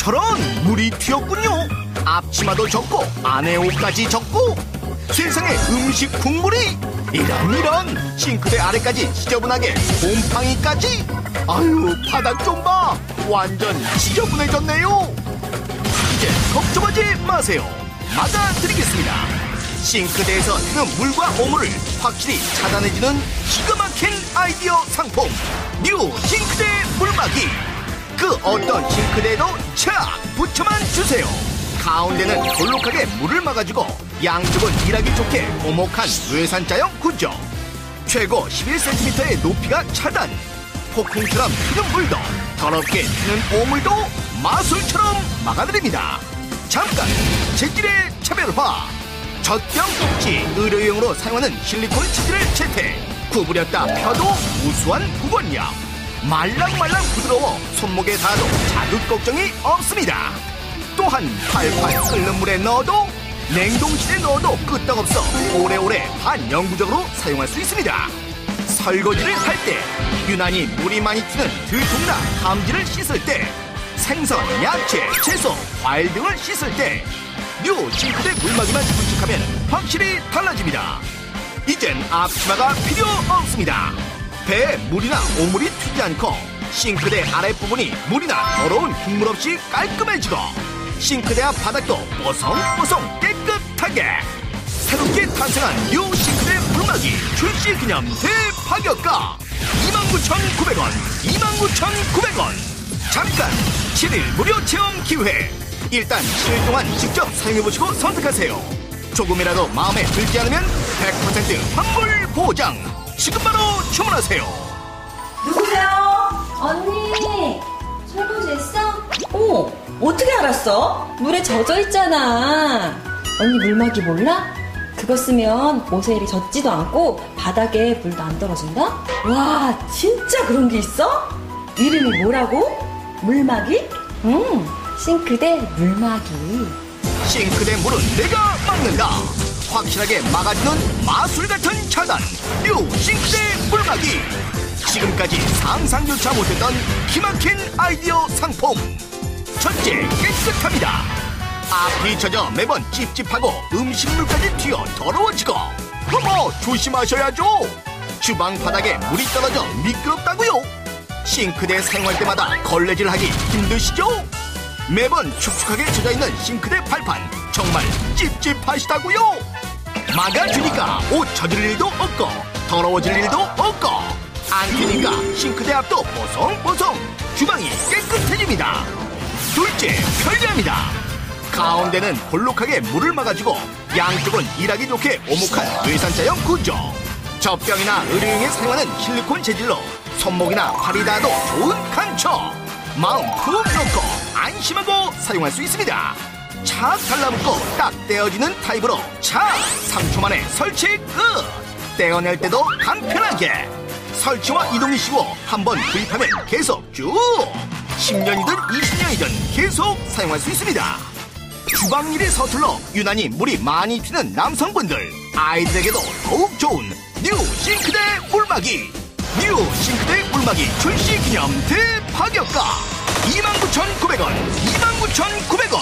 저런 물이 튀었군요. 앞치마도 젖고 안에 옷까지 젖고 세상에 음식 국물이 이런 이런 싱크대 아래까지 지저분하게 곰팡이까지. 아유 바닥 좀 봐. 완전 지저분해졌네요. 이제 걱정하지 마세요. 막아드리겠습니다. 싱크대에서 튀는 물과 오물을 확실히 차단해주는 기가 막힌 아이디어 상품 뉴 싱크대 물막이 그 어떤 싱크대에도 착 붙여만 주세요. 가운데는 볼록하게 물을 막아주고 양쪽은 일하기 좋게 오목한 외산자형 구조. 최고 11cm의 높이가 차단. 폭풍처럼 튀는 물도 더럽게 튀는 오물도 마술처럼 막아드립니다. 잠깐 재질의 차별화. 젖병 꼭지 의료용으로 사용하는 실리콘 치즈를 채택 구부렸다 펴도 우수한 구건력 말랑말랑 부드러워 손목에 닿아도 자극 걱정이 없습니다 또한 팔팔 끓는 물에 넣어도 냉동실에 넣어도 끄떡없어 오래오래 반영구적으로 사용할 수 있습니다. 설거지를 할 때, 유난히 물이 많이 튀는 들통나 감지를 씻을 때, 생선, 야채, 채소, 과일 등을 씻을 때, 뉴 싱크대 물막이만 장착하면 확실히 달라집니다. 이젠 앞치마가 필요 없습니다. 배에 물이나 오물이 튀지 않고 싱크대 아랫부분이 물이나 더러운 국물 없이 깔끔해지고 싱크대 앞 바닥도 뽀송뽀송 깨끗하게. 새롭게 탄생한 뉴 싱크대 물막이 출시 기념 대파격가. 29,900원 29,900원. 잠깐 7일 무료 체험 기회. 일단 7일 동안 직접 사용해보시고 선택하세요. 조금이라도 마음에 들지 않으면 100% 환불 보장 지금 바로 주문하세요 누구세요? 언니, 설거지 했어? 어, 어떻게 알았어? 물에 젖어 있잖아. 언니 물막이 몰라? 그거 쓰면 옷에 일이 젖지도 않고 바닥에 물도 안 떨어진다? 와, 진짜 그런 게 있어? 이름이 뭐라고? 물막이? 응, 싱크대 물막이. 싱크대 물은 내가 막는다 확실하게 막아주는 마술 같은 차단 뉴 물막이 지금까지 상상조차 못했던 기막힌 아이디어 상품. 첫째 깨끗합니다. 앞이 젖어 매번 찝찝하고 음식물까지 튀어 더러워지고. 어머 조심하셔야죠. 주방 바닥에 물이 떨어져 미끄럽다고요. 싱크대 사용할 때마다 걸레질하기 힘드시죠? 매번 축축하게 젖어있는 싱크대 발판 정말 찝찝하시다고요? 막아주니까 옷 젖을 일도 없고 더러워질 일도 없고 안 튀니까 싱크대 앞도 뽀송뽀송 주방이 깨끗해집니다. 둘째 편리합니다. 가운데는 볼록하게 물을 막아주고 양쪽은 일하기 좋게 오목한 외산자형 구조. 젖병이나 의료용에 사용하는 실리콘 재질로 손목이나 팔이 닿아도 좋은 간초. 마음 푹 놓고 안심하고 사용할 수 있습니다. 착 달라붙고 딱 떼어지는 타입으로 착 3초 만에 설치 끝 떼어낼 때도 간편하게. 설치와 이동이 쉬워. 한 번 구입하면 계속 쭉. 10년이든 20년이든 계속 사용할 수 있습니다. 주방일이 서툴러 유난히 물이 많이 튀는 남성분들 아이들에게도 더욱 좋은 뉴 싱크대 물막이. 뉴 싱크대 물막이 출시 기념 대파격가. 29,900원 29,900원